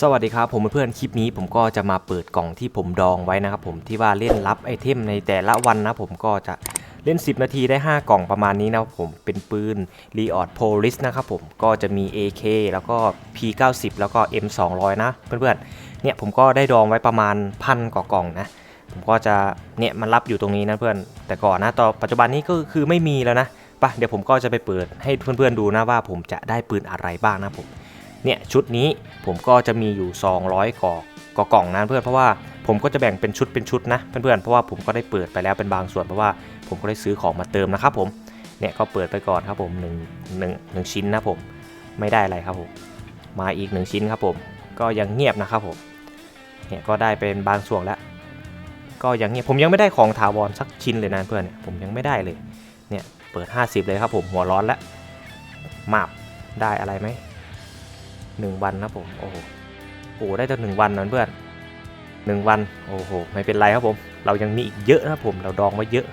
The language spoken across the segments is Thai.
สวัสดีครับผมเพื่อนๆคลิปนี้ผมก็จะมาเปิดกล่องที่ผมดองไว้นะครับผมที่ว่าเล่นรับไอเทมในแต่ละวันนะผมก็จะเล่น 10 นาทีได้ 5 กล่องประมาณนี้นะครับผมเป็นปืน r e o d Polaris นะครับผมก็จะมี AK แล้วก็ P90 แล้วก็ M200 นะเพื่อนๆเนี่ยผมก็ได้ดองไว้ประมาณพันกว่ากล่องนะผมก็จะเนี่ยมันรับอยู่ตรงนี้นะเพื่อนแต่ก่อนนะตอนปัจจุบันนี้ก็คือไม่มีแล้วนะไปะเดี๋ยวผมก็จะไปเปิดให้เพื่อนๆดูนะว่าผมจะได้ปืนอะไรบ้างนะผม เนี่ยชุดนี้ผมก็จะมีอยู่ 200กล่องกล่องนะเพื่อนเพราะว่าผมก็จะแบ่งเป็นชุดเป็นชุดนะเพื่อนๆเพราะว่าผมก็ได้เปิดไปแล้วเป็นบางส่วนเพราะว่าผมก็ได้ซื้อของมาเติมนะครับผมเนี่ยก็เปิดไปก่อนครับผมหนึ่งหนึ่งชิ้นนะผมไม่ได้อะไรครับผมมาอีกหนึ่งชิ้นครับผมก็ยังเงียบนะครับผมเนี่ยก็ได้เป็นบางส่วนแล้ว ก็ยังเงียบผมยังไม่ได้ของถาวรสักชิ้นเลยนะเพื่อนเนี่ยผมยังไม่ได้เลยเนี่ยเปิด 50 เลยครับผมหัวร้อนแล้วมาบได้อะไรไหม หนึ่งวันนะผมโอ้โหโอ้ได้ตั้งหนึ่งวันนะเพื่อนหนึ่งวันโอ้โหไม่เป็นไรครับผม เรายังมีอีกเยอะนะผมเราดองไว้เยอะ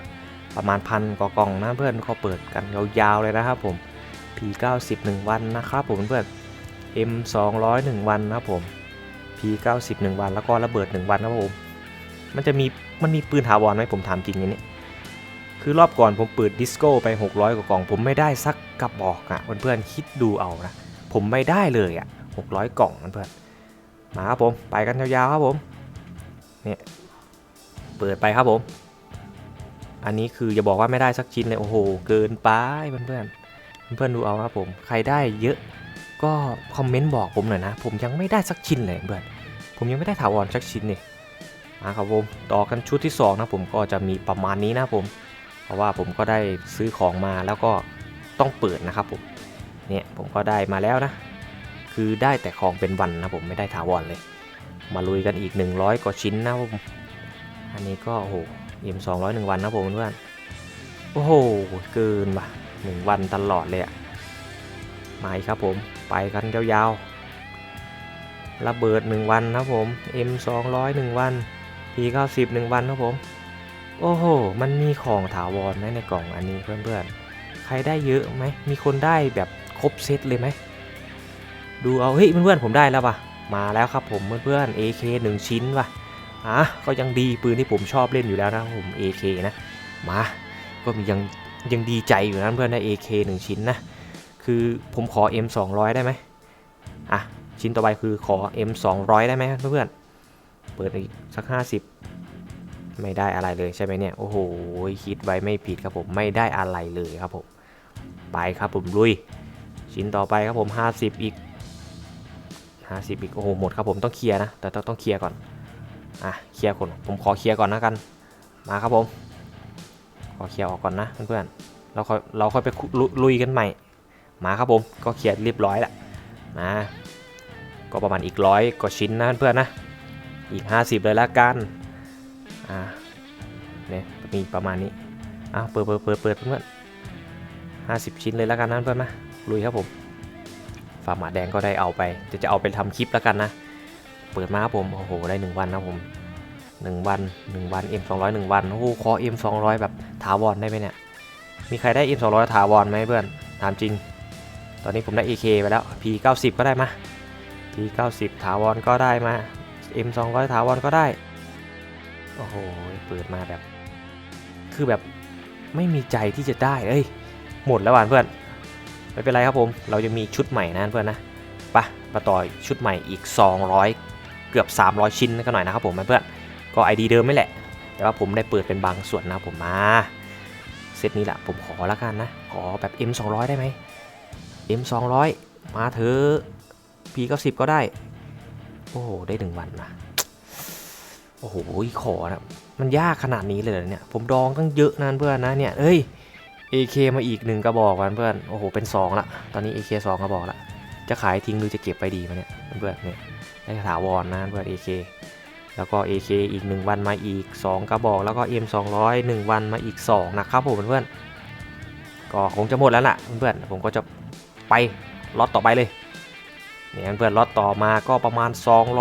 ประมาณพันกว่ากล่องนะเพื่อนก็เปิดกันยาวๆเลยนะครับผม P90 1วันนะครับผมเพื่อน M200 1วันนะครับผม P90 1วันแล้วก็ระเบิด 1 วันนะครับผม มันจะมีมันมีปืนถาวรไหมผมถามจริงอันนี้คือรอบก่อนผมเปิดดิสโก้ไป 600 กว่ากล่อง ผมไม่ได้สักกระบอกอะเพื่อนๆคิดดูเอานะ ผมไม่ได้เลยอะ 600 กล่องมันเพื่อนมาครับผมไปกันยาวๆครับผมเนี่ยเปิดไปครับผม อันนี้คืออย่าบอกว่าไม่ได้สักชิ้นเลยโอ้โห เกินไปเพื่อนๆเพื่อนๆดูเอาครับผมใครได้เยอะก็คอมเมนต์บอกผมหน่อยนะ ผมยังไม่ได้สักชิ้นเลยเพื่อนผมยังไม่ได้ถาวรสักชิ้นเลยมาครับผมต่อกันชุดที่ 2 นะผมก็จะมีประมาณนี้นะผม เพราะว่าผมก็ได้ซื้อของมาแล้วก็ต้องเปิดนะครับผมเนี่ยผมก็ได้มาแล้วนะ คือได้แต่ของเป็นวันนะผมไม่ได้ถาวรเลย มาลุยกันอีก 100 กว่าชิ้นนะผมอันนี้ก็โอ้โหเอ็มสองร้อยหนึ่งวันนะผมเพื่อนโอ้โหเกินว่ะหนึ่งวันตลอดเลยอะมาอีกครับผมไปกันยาวๆระเบิด 1 วันนะผม M 2 0 0 1 วัน P 9 0 1 วันนะผม โอ้โห มันมีของถาวรไหมในกล่องอันนี้เพื่อนๆ ใครได้เยอะไหม มีคนได้แบบครบเซตเลยไหม ดูเอาเฮ้ยเพื่อนๆผมได้แล้วป่ะมาแล้วครับผมเพื่อนๆ AK 1 ชิ้นว่ะอะก็ยังดีปืนที่ผมชอบเล่นอยู่แล้วนะผม AK นะมาก็มียังยังดีใจอยู่นะเพื่อนได้ AK 1 ชิ้นนะคือผมขอ M 200ได้ไหมอะชิ้นต่อไปคือขอ M 200ได้ไหมเพื่อนๆเปิดอีกสัก 50 ไม่ได้อะไรเลยใช่ไหมเนี่ยโอ้โหคิดไว้ไม่ผิดครับผมไม่ได้อะไรเลยครับผมไปครับผมลุย ชิ้นต่อไปครับผม 50 อีก 50อีกโอ้โหหมดครับผมต้องเคลียร์นะแต่ต้องต้องเคลียร์ก่อนอะเคลียร์ก่อนผมขอเคลียร์ก่อนนะกันมาครับผมขอเคลียร์ออกก่อนนะเพื่อนๆเราค่อยเราค่อยไปลุยกันใหม่ มาครับผมก็เคลียร์เรียบร้อยแล้วมาก็ประมาณอีกร้อยกว่าชิ้นนะเพื่อนๆนะอีก 50 เลยละกันอ่าเนี่ยมีประมาณนี้อะเปิดเปิดเปิดเปิดเพื่อนห้าสิบชิ้นเลยแล้วกันนะเพื่อนนะลุยครับผม ฝาหมาแดงก็ได้เอาไปจะจะเอาไปทำคลิปแล้วกันนะ เปิดมาผมโอ้โหได้หนึ่งวันนะผมหนึ่งวันหนึ่งวัน M 2 0 0หนึ่งวันโอ้โหขอ M 2 0 0 แบบถาวรได้ไหมเนี่ยมีใครได้ M 2 0 0 ถาวรไหมเพื่อนถามจริง ตอนนี้ผมได้ AK ไปแล้ว P 9 0 ก็ได้มา P 9 0 ถาวรก็ได้มา M 2 0 0 ถาวรก็ได้โอ้โหเปิดมาแบบ คือแบบไม่มีใจที่จะได้เอ้ยหมดแล้วว่ะเพื่อน ไม่เป็นไรครับผม เราจะมีชุดใหม่นะเพื่อนนะไปะมาต่อชุดใหม่อีก 200 เกือบ 300 ชิ้นกันหน่อยนะครับผมเพื่อนก็ไอดีเดิมไม่แหละ แต่ว่าผมได้เปิดเป็นบางส่วนนะผมมาเซตนี้แหละผมขอแล้วกันนะ ขอแบบ M 200ได้ไหม M 200มาเถอะ P 90ก็ได้ โอ้โห ได้หนึ่งวันนะโอ้โหขอนะมันยากขนาดนี้เลยเหรอเนี่ย ผมดองตั้งเยอะนะเพื่อนนะเนี่ยเอ้ย AK มาอีกหนึ่งกระบอกวันเพื่อนโอ้โหเป็น 2 ละ ตอนนี้ AK 2 กระบอกละ จะขายทิ้งหรือจะเก็บไปดีมาเนี่ยเพื่อนเนี่ยได้ถาวรนะเพื่อน AK แล้วก็ AK อีก 1 วันมาอีก 2 กระบอก แล้วก็ M 200 1 วันมาอีก 2 นะครับผมเพื่อนก็คงจะหมดแล้วล่ะเพื่อนผมก็จะไปล็อตต่อไปเลยเนี่ยเพื่อนล็อตต่อมาก็ประมาณ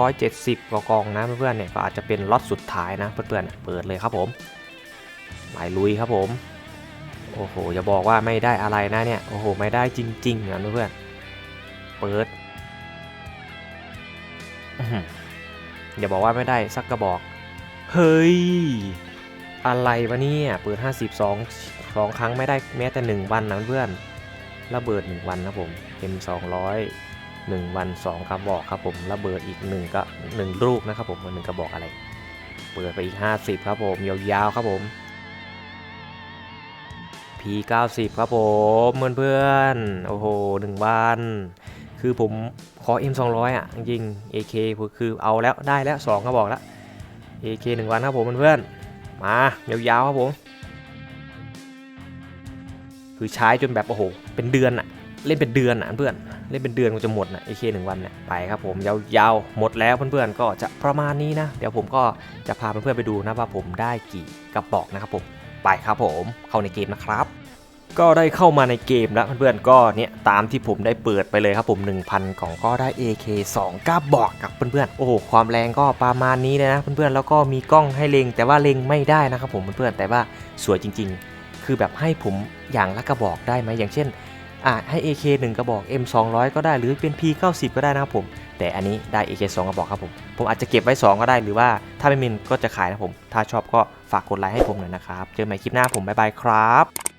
270กว่ากองนะเพื่อนเนี่ยก็อาจจะเป็นล็อตสุดท้ายนะเพื่อนๆเปิดเลยครับผมหมายลุยครับผม โอ้โหอย่าบอกว่าไม่ได้อะไรนะเนี่ย โอ้โห ไม่ได้จริงๆนะเพื่อนเปิดอย่าบอกว่าไม่ได้สักกระบอก เฮ้ย อะไรวะเนี่ยเปิด 52สองครั้งไม่ได้แม้แต่ 1 วันนะเพื่อนระเบิด 1 วันนะผมเอ็ม200 1 วัน 2 กระบอกครับผมระเบิดอีก1ก็1ลูกนะครับผมมันกระบอกอะไร เปิดไปอีก 50 ครับผมยาวๆครับผม P90 ครับผมเพื่อนๆ โอ้โหหนึ่งวันคือผมขอ M200 อะ จริง AK คือเอาแล้วได้แล้ว 2 ก็บอกแล้ว AK หนึ่งวันครับผมเพื่อนๆ มายาวๆ ครับผม คือใช้จนแบบ โอ้โห เป็นเดือนอะเล่นเป็นเดือนอะเพื่อน เล่นเป็นเดือนก็จะหมดนะ AK หนึ่งวันเนี่ย ไปครับผม ยาวๆ หมดแล้วเพื่อนๆ ก็จะประมาณนี้นะ เดี๋ยวผมก็จะพาเพื่อนๆไปดูนะว่าผมได้กี่กระบอกนะครับผม ไปครับผมเข้าในเกมนะครับ ก็ได้เข้ามาในเกมแล้วเพื่อนๆก็เนี่ยตามที่ผมได้เปิดไปเลยครับผม 1,000 ของก็ได้ AK 2กระบอกกับเพื่อนๆโอ้โหความแรงก็ประมาณนี้เลยนะเพื่อนๆแล้วก็มีกล้องให้เล็งแต่ว่าเล็งไม่ได้นะครับผมเพื่อนๆแต่ว่าสวยจริง ๆ คือแบบให้ผมอย่างละกระบอกได้ไหมอย่างเช่น อ่าให้ AK 1 กระบอก M 200ก็ได้หรือเป็น P 90ก็ได้นะครับผม แต่อันนี้ได้ AK 2 กระบอกครับผม ผมอาจจะเก็บไว้ 2 ก็ได้หรือว่าถ้าไม่มีก็จะขายนะผม ถ้าชอบก็ฝากกดไลค์ให้ผมหน่อยนะครับ เจอกันใหม่คลิปหน้าผมบ๊ายบายครับ